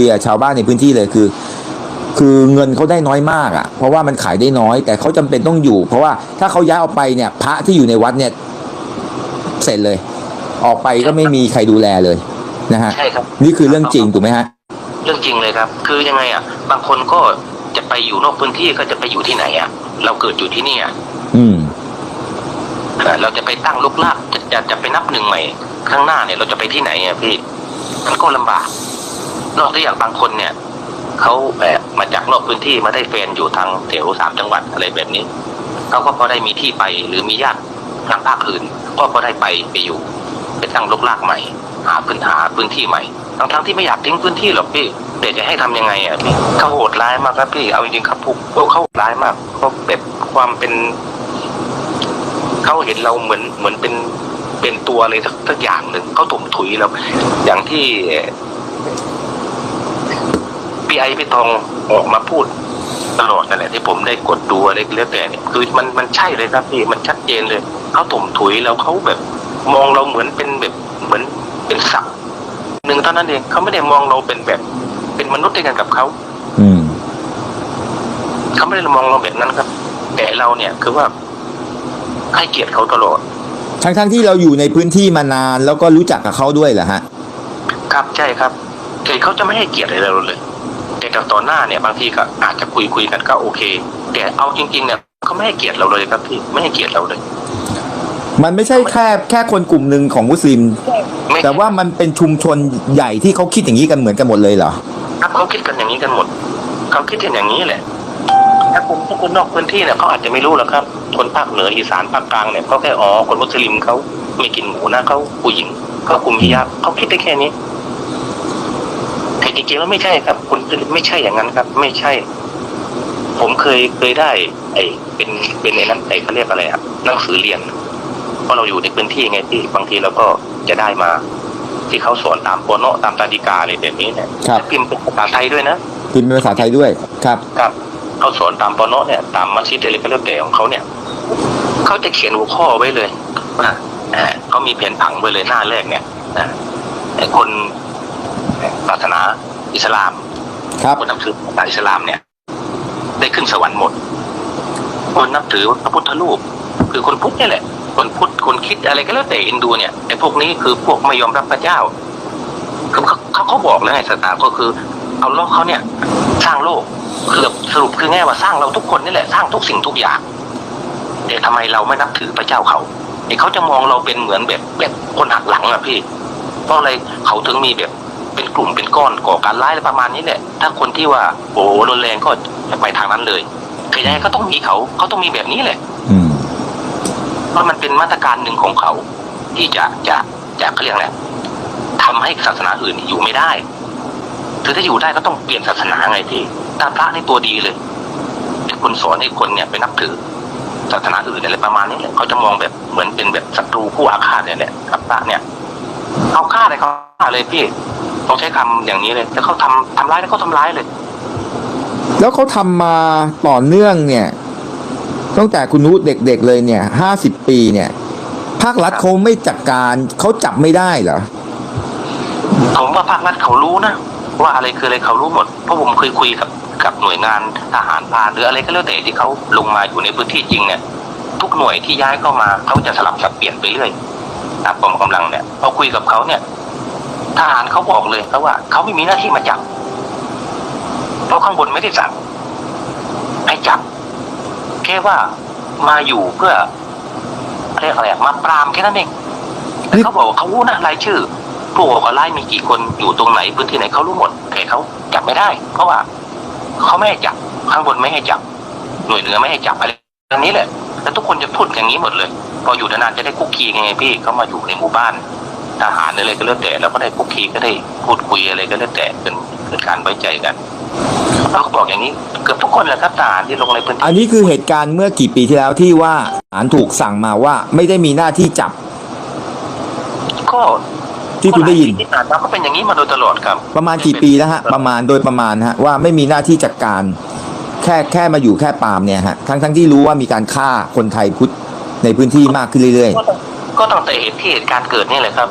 คุยกับชาวบ้านในพื้นที่เลยคือ คือเงินเขาได้น้อยมากอะ เพราะว่ามันขายได้น้อย แต่เขาจำเป็นต้องอยู่ เพราะว่าถ้าเขาย้ายออกไปเนี่ย พระที่อยู่ในวัดเนี่ย เสร็จเลย ออกไปก็ไม่มีใครดูแลเลยนะฮะใช่ครับนี่คือเรื่องจริงถูกไหมฮะเรื่องจริงเลยครับ คือยังไงอะ บางคนก็จะไปอยู่นอกพื้นที่ก็จะไปอยู่ที่ไหนอะ เราเกิดอยู่ที่นี่อะอืมเอ่อเราจะไปตั้งลุกลากจะจะจะไปนับหนึ่งใหม่ ข้างหน้าเนี่ยเราจะไปที่ไหนอะพี่มันก็ลำบาก นอกจากอย่างบางคนเนี่ยเขาแบบมาจากนอกพื้นที่มาได้แฟนอยู่ทางแถวสามจังหวัดอะไรแบบนี้เขาก็พอได้มีที่ไปหรือมีญาติทางภาคอื่น ก็พอได้ไปไปอยู่ไปตั้งลกลากใหม่ หาพื้นหาพื้นที่ใหม่ทั้งทั้งที่ไม่อยากทิ้งพื้นที่หรอกพี่แต่จะให้ทำยังไงอะพี่เขาโหดร้ายมากครับพี่เอาจริงๆครับพวกพวกเขาโหดร้ายมากเขาแบบความเป็นเขาเห็นเราเหมือนเหมือนเป็นเป็นตัวอะไรสักสักอย่างหนึ่งเขาถมถุยเราอย่างที่ พี่ไอพี่ทองออกมาพูดตลอดนั่นแหละที่ผมได้กดดูอะไรก็แล้วแต่เนี่ยคือมันมันใช่เลยครับพี่มันชัดเจนเลยเขาถมถุยแล้วเขาแบบ มองเราเหมือนเป็นแบบเหมือนเป็นสัตว์หนึ่งเท่านั้นเองเขาไม่ได้มองเราเป็นแบบ เป็นมนุษย์ด้วยกันกับเขาอืมเขาไม่ได้มองเราแบบนั้นครับ แต่เราเนี่ยคือว่าให้เกียรติเขาตลอด ทั้งทั้งที่เราอยู่ในพื้นที่มานานแล้วก็รู้จักกับเขาด้วยเหรอฮะ ครับใช่ครับแต่เขาจะไม่ให้เกียรติอะไรเราเลย แต่จากต่อหน้าเนี่ยบางทีก็อาจจะคุยคุยกันก็โอเค แต่เอาจริงๆเนี่ยเขาไม่ให้เกียรติเราเลยครับพี่ไม่ให้เกียรติเราเลย มันไม่ใช่แค่แค่คนกลุ่มหนึ่งของมุสลิม ไม่ แต่ว่ามันเป็นชุมชนใหญ่ที่เขาคิดอย่างนี้กันเหมือนกันหมดเลยเหรอ ครับเขาคิดกันอย่างนี้กันหมดเขาคิดกันอย่างนี้แหละถ้าคนถ้าคนนอกพื้นที่เนี่ยเขาอาจจะไม่รู้หรอกครับ คนภาคเหนืออีสานภาคกลางเนี่ยเขาแค่อ๋อคนมุสลิมเขาไม่กินหมูนะเขาผู้หญิงเขาคุมฮิญาบเขาคิดได้แค่นี้แต่ จริงๆแล้วไม่ใช่ครับ คุณไม่ใช่อย่างนั้นครับ ไม่ใช่ ผมเคยเคยได้ ไอ้เป็นเป็นไอ้นั้นไอ้เขาเรียกอะไรอะหนังสือเรียนเพราะเราอยู่ในพื้นที่ไงที่บางทีเราก็จะได้มา ที่เขาสอนตามโปโนตามตาดิกาอะไรแบบนี้เนี่ยครับ พิมพ์เป็นภาษาไทยด้วยนะพิมพ์เป็นภาษาไทยด้วยครับ ครับเขาสอนตามปโนเนี่ย ตามมัสยิดอะไรก็แล้วแต่ของเขาเนี่ยเขาจะเขียนหัวข้อไว้เลยว่าเอ่อเขามีแผนผังไว้เลยหน้าแรกเนี่ยนะไอ้คน ศาสนาอิสลามครับคนนับถือศาสนาอิสลามเนี่ย ได้ขึ้นสวรรค์หมด คนนับถือพระพุทธรูป คือคนพุทธนี่แหละ คนพุทธคนคิดอะไรก็แล้วแต่อินดูเนี่ยไอ้พวกนี้คือพวกไม่ยอมรับพระเจ้าคือเขาเขาเขาบอกแล้วไงศาสนาก็คือ เอาโลกเขาเนี่ย สร้างโลกคือสรุปคือง่ายว่าสร้างเราทุกคนนี่แหละสร้างทุกสิ่งทุกอย่างแต่ทำไมเราไม่นับถือพระเจ้าเขาไอ้เขาจะมองเราเป็นเหมือนแบบแบบคนหักหลังอะพี่เพราะอะไรเขาถึงมีแบบ เป็นกลุ่มเป็นก้อนก่อการร้ายอะไรประมาณนี้แหละ ถ้าคนที่ว่าโอ้โหรุนแรงก็จะไปทางนั้นเลยคือยังไงก็ต้องมีเขาเขาต้องมีแบบนี้แหละอืมเพราะมันเป็นมาตรการหนึ่งของเขา ที่จะจะจะเขาเรียกอะไรทำให้ศาสนาอื่นอยู่ไม่ได้คือถ้าอยู่ได้ก็ต้องเปลี่ยนศาสนาไงพี่ตาพระนี่ตัวดีเลยที่คุณสอนให้คนเนี่ยไปนับถือศาสนาอื่นอะไรประมาณนี้แหละเขาจะมองแบบเหมือนเป็นแบบศัตรูผู้อาฆาตเนี่ยแหละกับพระเนี่ยเขาฆ่าเลยเขาฆ่าเลยพี่ ต้องใช้คำอย่างนี้เลยแล้วเขาทำทำร้ายแล้วเขาทำร้ายเลย แล้วเขาทำมาต่อเนื่องเนี่ยตั้งแต่คุณนุชเด็กๆเลยเนี่ยห้าสิบปีเนี่ย ภาครัฐเขาไม่จัดการเขาจับไม่ได้เหรอผมว่าภาครัฐเขารู้นะว่าอะไรคืออะไรเขารู้หมดเพราะผมเคยคุยกับกับหน่วยงานทหารพรานหรืออะไรก็แล้วแต่ที่เขาลงมาอยู่ในพื้นที่จริงเนี่ย ทุกหน่วยที่ย้ายเข้ามาเขาจะสลับสับเปลี่ยนไปเรื่อยตามกองกำลังเนี่ยพอคุยกับเขาเนี่ย ทหารเขาบอกเลยเขาว่าเขาไม่มีหน้าที่มาจับ เพราะข้างบนไม่ได้สั่งให้จับแค่ว่ามาอยู่เพื่อเรียกอะไรมาปรามแค่นั้นเองเขาบอกว่าเขารู้นะรายชื่อ ผู้ก่อการร้ายมีกี่คนอยู่ตรงไหนพื้นที่ไหนเขารู้หมดแต่เขาจับไม่ได้ เพราะว่าเขาไม่ให้จับข้างบนไม่ให้จับ หน่วยเหนือไม่ให้จับอะไรอันนี้แหละแล้วทุกคนจะพูดอย่างนี้หมดเลย พออยู่นานๆจะได้คุกคีไงพี่เขามาอยู่ในหมู่บ้าน ทหารอะไรก็แล้วแต่เราก็ได้คุกคีก็ได้พูดคุยอะไรก็แล้วแต่เป็นเกิดการไว้ใจกันเขาก็บอกอย่างนี้เกือบทุกคนแหละครับทหารที่ลงในพื้นอันที่นี้คือเหตุการณ์เมื่อกี่ปีที่แล้วที่ว่าศาลถูกสั่งมาว่าไม่ได้มีหน้าที่จับ ก็ที่คุณได้ยินที่ผ่านมาก็เป็นอย่างนี้มาโดยตลอดครับ ประมาณกี่ปีแล้วฮะประมาณโดยประมาณฮะว่าไม่มีหน้าที่จัดการ แค่แค่มาอยู่แค่ปาล์มเนี่ยฮะทั้งทั้งที่รู้ว่ามีการฆ่าคนไทยพุทธในพื้นที่มากขึ้นเรื่อยๆก็ตั้งแต่เหตุที่เหตุการณ์เกิดนี่แหละครับ